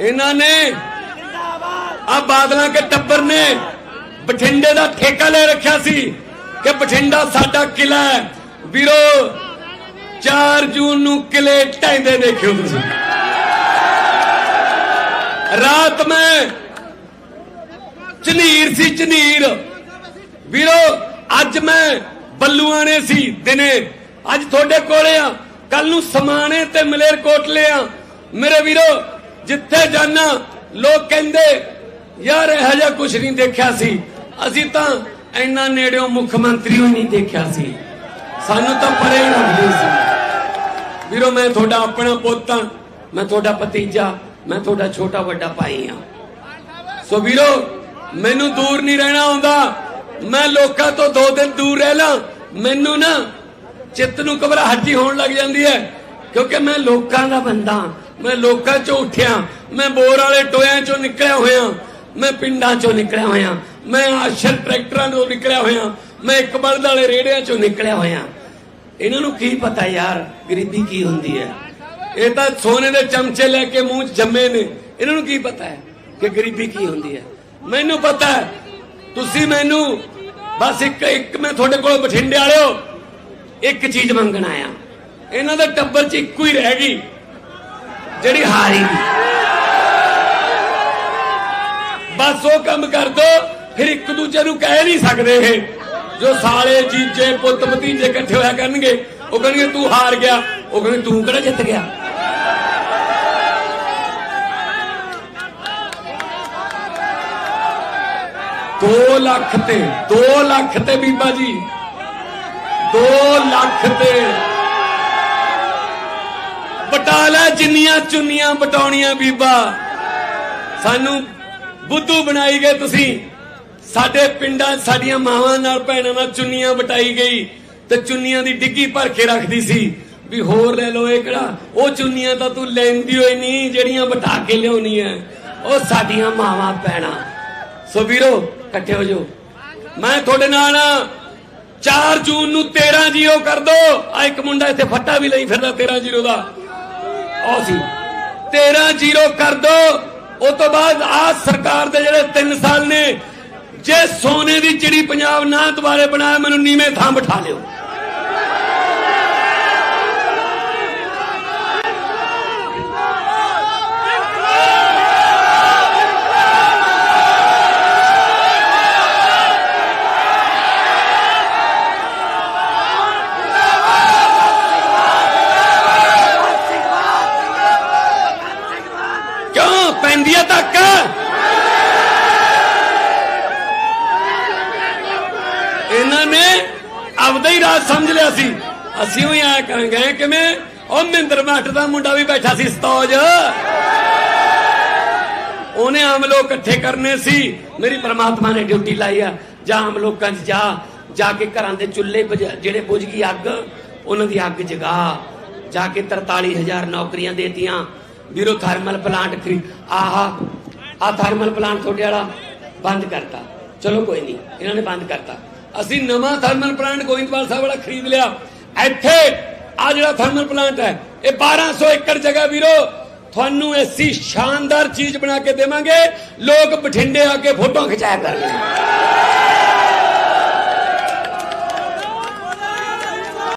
ਇਹਨਾਂ ਨੇ ਆ ਬਾਦਲਾਂ ਕੇ ਟੱਬਰ ਨੇ ਬਠਿੰਡੇ ਦਾ ਠੇਕਾ ਲੈ ਰੱਖਿਆ ਸੀ ਕਿ ਬਠਿੰਡਾ ਸਾਡਾ ਕਿਲਾ ਹੈ। ਵੀਰੋ 4 ਜੂਨ ਨੂੰ ਕਿਲੇ ਢਹਿੰਦੇ ਦੇਖਿਓ ਤੁਸੀਂ। ਰਾਤ ਮੈਂ ਝਨੀਰ ਸੀ, ਝਨੀਰ। ਵੀਰੋ, ਅੱਜ ਮੈਂ ਬੱਲੂਆਣੇ ਸੀ ਦਿਨੇ। ਅੱਜ ਤੁਹਾਡੇ ਕੋਲੇ ਆ। ਕੱਲ ਨੂੰ ਸਮਾਣੇ ਤੇ ਮਲੇਰ ਕੋਟਲੇ ਆ। ਮੇਰੇ ਵੀਰੋ ਜਿੱਥੇ ਜਾਣਾ, ਲੋਕ ਕਹਿੰਦੇ, ਯਾਰ, ਇਹੋ ਜਿਹਾ ਕੁਝ ਨਹੀਂ ਦੇਖਿਆ ਸੀ। ਅਸੀਂ ਤਾਂ ਇੰਨਾ ਨੇੜਿਓਂ ਮੁੱਖ ਮੰਤਰੀ ਨੂੰ ਨਹੀਂ ਦੇਖਿਆ ਸੀ। ਸਾਨੂੰ ਤਾਂ ਪਰੇ ਹੀ ਸੀ। ਵੀਰੋ, ਮੈਂ ਤੁਹਾਡਾ ਆਪਣਾ ਪੁੱਤ ਹਾਂ। ਮੈਂ ਤੁਹਾਡਾ ਭਤੀਜਾ, ਮੈਂ ਤੁਹਾਡਾ ਛੋਟਾ ਵੱਡਾ ਭਾਈ ਹਾਂ। ਸੋ ਵੀਰੋ, ਮੈਨੂੰ ਦੂਰ ਨਹੀਂ ਰਹਿਣਾ ਆਉਂਦਾ। ਮੈਂ ਲੋਕਾਂ ਤੋਂ ਦੋ ਦਿਨ ਦੂਰ ਰਹਿ ਲਾਂ। ਮੈਨੂੰ ਨਾ ਚਿੱਤ ਨੂੰ ਘਬਰਾਹਟੀ ਹੋਣ ਲੱਗ ਜਾਂਦੀ ਹੈ, ਕਿਉਂਕਿ ਮੈਂ ਲੋਕਾਂ ਦਾ ਬੰਦਾ ਮੈਂ ਲੋਕਾਂ ਚੋਂ ਉੱਠਿਆ। ਮੈਂ ਬੋਰ ਵਾਲੇ ਟੋਇਆਂ ਚੋਂ ਨਿਕਲਿਆ ਹੋਇਆ। ਮੈਂ ਪਿੰਡਾਂ ਚੋਂ ਨਿਕਲਿਆ ਹੋਇਆ। ਮੈਂ ਆਸ਼ਰ ਟਰੈਕਟਰਾਂ ਤੋਂ ਨਿਕਲਿਆ ਹੋਇਆ। ਮੈਂ ਇੱਕ ਬਲਦ ਵਾਲੇ ਰੇੜਿਆਂ ਚੋਂ ਨਿਕਲਿਆ ਹੋਇਆ। ਇਹਨਾਂ ਨੂੰ ਕੀ ਪਤਾ ਯਾਰ, ਗਰੀਬੀ ਕੀ ਹੁੰਦੀ ਹੈ? ਇਹ ਤਾਂ ਸੋਨੇ ਦੇ ਚਮਚੇ ਲੈ ਕੇ ਮੂੰਹ 'ਚ ਜੰਮੇ ਨੇ। ਇਹਨਾਂ ਨੂੰ ਕੀ ਪਤਾ ਹੈ ਕਿ ਗਰੀਬੀ ਕੀ ਹੁੰਦੀ ਹੈ? ਮੈਨੂੰ ਪਤਾ ਹੈ। ਤੁਸੀਂ ਮੈਨੂੰ ਬਸ ਇੱਕ ਇੱਕ ਮੈਂ ਤੁਹਾਡੇ ਕੋਲ ਬਠਿੰਡੇ ਵਾਲਿਓ ਇੱਕ ਚੀਜ਼ ਮੰਗਣ ਆਇਆ। ਇਹਨਾਂ ਦੇ ਟੱਬਰ 'ਚ ਇੱਕੋ ਹੀ ਰਹਿ ਗਈ। ਜਿਹੜੀ ਹਾਰੀ ਬਸ ਉਹ ਕੰਮ ਕਰ ਦੋ, ਫਿਰ ਇੱਕ ਦੂਜੇ ਨੂੰ ਕਹਿ ਨਹੀਂ ਸਕਦੇ ਇਹ। ਜੋ ਸਾਲੇ ਜੀਜੇ, ਪੁੱਤ ਭਤੀਜੇ ਇਕੱਠੇ ਹੋਇਆ ਕਰਨਗੇ, ਉਹ ਕਹਿਣਗੇ, ਤੂੰ ਹਾਰ ਗਿਆ। ਉਹ ਕਹਿੰਦੇ, ਤੂੰ ਕਿਹੜਾ ਜਿੱਤ ਗਿਆ? ਦੋ ਲੱਖ ਤੇ 2 ਲੱਖ ਤੇ ਬੀਬਾ ਜੀ। 2 ਲੱਖ ਤੇ। ਬਟਾ ਲੈ ਜਿੰਨੀਆਂ ਚੁੰਨੀਆਂ ਬਟਾਉਣੀਆਂ ਬੀਬਾ। ਸਾਨੂੰ ਬੁੱਧੂ ਬਣਾਈ ਗਏ ਤੁਸੀਂ। ਸਾਡੇ ਪਿੰਡਾਂ, ਸਾਡੀਆਂ ਮਾਵਾਂ ਨਾਲ ਭੈਣਾਂ ਨਾਲ ਚੁੰਨੀਆਂ ਵਟਾਈ ਗਈ ਤੇ ਚੁੰਨੀਆਂ ਦੀ ਡਿੱਗੀ ਭਰ ਕੇ ਰੱਖਦੀ ਸੀ। ਵੀ ਹੋਰ ਲੈ ਲਓ ਇਹ ਕਿਹੜਾ? ਉਹ ਚੁੰਨੀਆਂ ਤਾਂ ਤੂੰ ਲੈਂਦੀ ਹੋਈ ਨਹੀਂ, ਜਿਹੜੀਆਂ ਬਟਾ ਕੇ ਲਿਆਉਣੀ ਐ। ਉਹ ਸਾਡੀਆਂ ਮਾਵਾਂ, ਭੈਣਾਂ। ਸੋ ਵੀਰੋ, ਇਕੱਠੇ ਹੋ ਜਾਓ। ਮੈਂ ਤੁਹਾਡੇ ਨਾਲ ਆ। 4 ਜੂਨ ਨੂੰ 13 ਜੀਰੋ ਕਰ ਦੋ। ਆ ਇੱਕ ਮੁੰਡਾ ਇੱਥੇ ਫੱਟਾ ਵੀ ਲਈ ਫਿਰਦਾ 13 ਜੀਰੋ ਦਾ। ਉਹ ਸੀ। 13 ਜ਼ੀਰੋ ਕਰ ਦੋ। ਉਸ ਤੋਂ ਬਾਅਦ ਆ ਸਰਕਾਰ ਦੇ ਜਿਹੜੇ 3 ਸਾਲ ਨੇ, ਜੇ ਸੋਨੇ ਦੀ ਚਿੜੀ ਪੰਜਾਬ ਨਾ ਦੁਬਾਰੇ ਬਣਾਇਆ ਮੈਨੂੰ ਨੀਵੇਂ ਥਾਂ ਬਿਠਾ ਲਿਓ। ਕਿਉਂ ਤੱਕ। ਇਹਨਾਂ ਨੇ ਆਪਦਾ ਹੀ ਰਾਜ ਸਮਝ ਲਿਆ ਸੀ। ਅਸੀਂ ਵੀ ਆਇਆ ਕਰਾਂਗੇ ਕਿਵੇਂ? ਉਹ ਮਹਿੰਦਰ ਮੱਠ ਦਾ ਮੁੰਡਾ ਵੀ ਬੈਠਾ ਸੀ ਸਤੌਜ। ਉਹਨੇ ਆਮ ਲੋਕ ਇਕੱਠੇ ਕਰਨੇ ਸੀ। ਮੇਰੀ ਪ੍ਰਮਾਤਮਾ ਨੇ ਡਿਊਟੀ ਲਾਈ ਆ। ਜਾਂ ਆਮ ਲੋਕਾਂ 'ਚ ਜਾ। ਜਾ ਕੇ ਘਰਾਂ ਦੇ ਚੁੱਲ੍ਹੇ ਜਿਹੜੇ ਬੁਝ ਗਈ ਅੱਗ, ਉਹਨਾਂ ਦੀ ਅੱਗ ਜਗਾ। ਜਾ ਕੇ 43000 ਨੌਕਰੀਆਂ ਦੇਤੀਆਂ। ਵੀਰੋ ਥਰਮਲ ਪਲਾਂਟ ਖਰੀ ਆਹਾ ਆ ਥਰਮਲ ਪਲਾਂਟ ਤੁਹਾਡੇ ਵਾਲਾ ਬੰਦ ਕਰਤਾ। ਚਲੋ ਕੋਈ ਨਹੀਂ, ਇਹਨਾਂ ਨੇ ਬੰਦ ਕਰਤਾ। ਅਸੀਂ ਨਵਾਂ ਥਰਮਲ ਪਲਾਂਟ ਗੋਇੰਦਵਾਲ ਸਾਹਿਬ ਵਾਲਾ ਖਰੀਦ ਲਿਆ। ਇੱਥੇ ਆ ਜਿਹੜਾ ਥਰਮਲ ਪਲਾਂਟ ਹੈ, ਇਹ 1200 ਏਕੜ ਜਗ੍ਹਾ ਵੀਰੋ, ਤੁਹਾਨੂੰ ਐਸੀ ਸ਼ਾਨਦਾਰ ਚੀਜ਼ ਬਣਾ ਕੇ ਦੇਵਾਂਗੇ, ਲੋਕ ਬਠਿੰਡੇ ਆ ਕੇ ਫੋਟੋ ਖਿਚਾਇਆ ਕਰਨਗੇ।